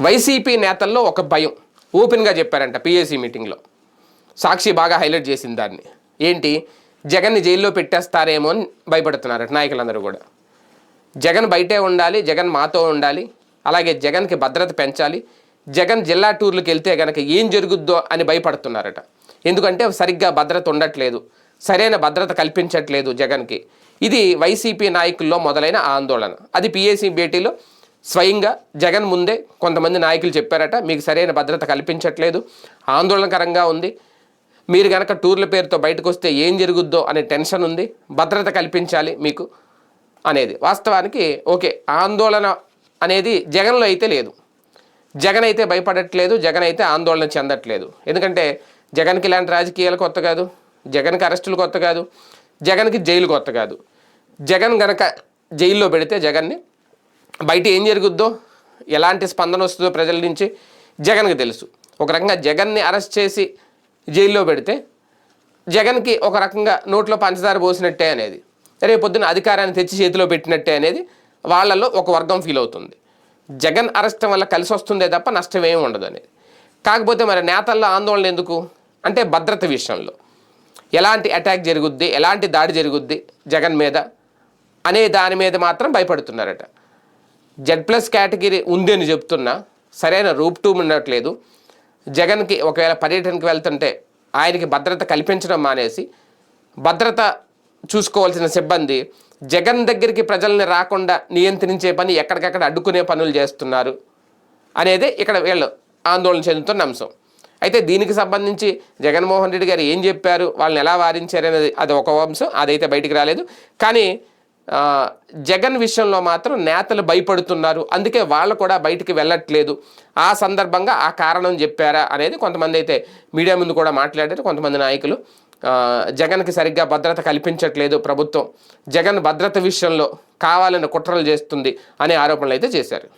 YCP నేతల్లో ఒక భయం. ఓపెన్గా చెప్పారంట పిఎస్సి మీటింగ్లో. సాక్షి బాగా హైలైట్ చేసింది దాన్ని. ఏంటి? జగన్ని జైల్లో పెట్టేస్తారేమో అని భయపడుతున్నారట నాయకులందరూ కూడా. జగన్ బయటే ఉండాలి జగన్ మాతో ఉండాలి అలాగే జగన్కి భద్రత పెంచాలి జగన్ జిల్లా టూర్లకు వెళ్తే గనక ఏం జరుగుద్దో అని భయపడుతున్నారట. ఎందుకంటే సరిగ్గా భద్రత ఉండట్లేదు సరైన భద్రత కల్పించట్లేదు జగన్కి. ఇది వైసీపీ నాయకుల్లో మొదలైన ఆందోళన. అది పిఏసీ భేటీలో స్వయంగా జగన్ ముందే కొంతమంది నాయకులు చెప్పారట మీకు సరైన భద్రత కల్పించట్లేదు ఆందోళనకరంగా ఉంది. మీరు కనుక టూర్ల పేరుతో బయటకు వస్తే ఏం జరుగుద్దో అనే టెన్షన్ ఉంది. భద్రత కల్పించాలి మీకు అనేది. వాస్తవానికి ఓకే ఆందోళన అనేది జగన్లో అయితే లేదు. జగన్ అయితే భయపడట్లేదు జగన్ అయితే ఆందోళన చెందట్లేదు. ఎందుకంటే జగన్కి ఇలాంటి రాజకీయాలు కొత్త కాదు జగన్కి అరెస్టులు కొత్త కాదు జగన్కి జైలు కొత్త కాదు. జగన్ గనక జైల్లో పెడితే జగన్ని బయట ఏం జరుగుద్దో ఎలాంటి స్పందన వస్తుందో ప్రజల నుంచి జగన్కి తెలుసు. ఒక రకంగా జగన్ని అరెస్ట్ చేసి జైల్లో పెడితే జగన్కి ఒక రకంగా నోట్లో పంచదార పోసినట్టే అనేది రేపు పొద్దున అధికారాన్ని తెచ్చి చేతిలో పెట్టినట్టే అనేది వాళ్ళల్లో ఒక వర్గం ఫీల్ అవుతుంది. జగన్ అరెస్ట్ వల్ల కలిసి వస్తుందే తప్ప నష్టం ఏమి ఉండదు అనేది. కాకపోతే మరి నేతల్లో ఆందోళన ఎందుకు? అంటే భద్రత విషయంలో. ఎలాంటి అటాక్ జరుగుద్ది? ఎలాంటి దాడి జరుగుద్ది జగన్ మీద? అనే దాని మీద మాత్రం భయపడుతున్నారట. జెడ్ ప్లస్ కేటగిరీ ఉంది అని చెప్తున్నా. సరైన రూప్ టూ ఉండట్లేదు. జగన్కి ఒకవేళ పర్యటనకి వెళ్తుంటే ఆయనకి భద్రత కల్పించడం మానేసి భద్రత చూసుకోవాల్సిన సిబ్బంది జగన్ దగ్గరికి ప్రజల్ని రాకుండా నియంత్రించే పని ఎక్కడికక్కడ అడ్డుకునే పనులు చేస్తున్నారు అనేది ఇక్కడ వీళ్ళు ఆందోళన చెందుతున్న అంశం. అయితే దీనికి సంబంధించి జగన్మోహన్ రెడ్డి గారు ఏం చెప్పారు? వాళ్ళని ఎలా వారించారనేది అది ఒక అంశం అదైతే బయటికి రాలేదు. కానీ జగన్ విషయంలో మాత్రం నేతలు భయపడుతున్నారు. అందుకే వాళ్ళు కూడా బయటికి వెళ్ళట్లేదు. ఆ సందర్భంగా ఆ కారణం చెప్పారా అనేది కొంతమంది అయితే మీడియా ముందు కూడా మాట్లాడారు. కొంతమంది నాయకులు జగన్కి సరిగ్గా భద్రత కల్పించట్లేదు ప్రభుత్వం. జగన్ భద్రత విషయంలో కావాలని కుట్రలు చేస్తుంది అనే ఆరోపణలు అయితే చేశారు.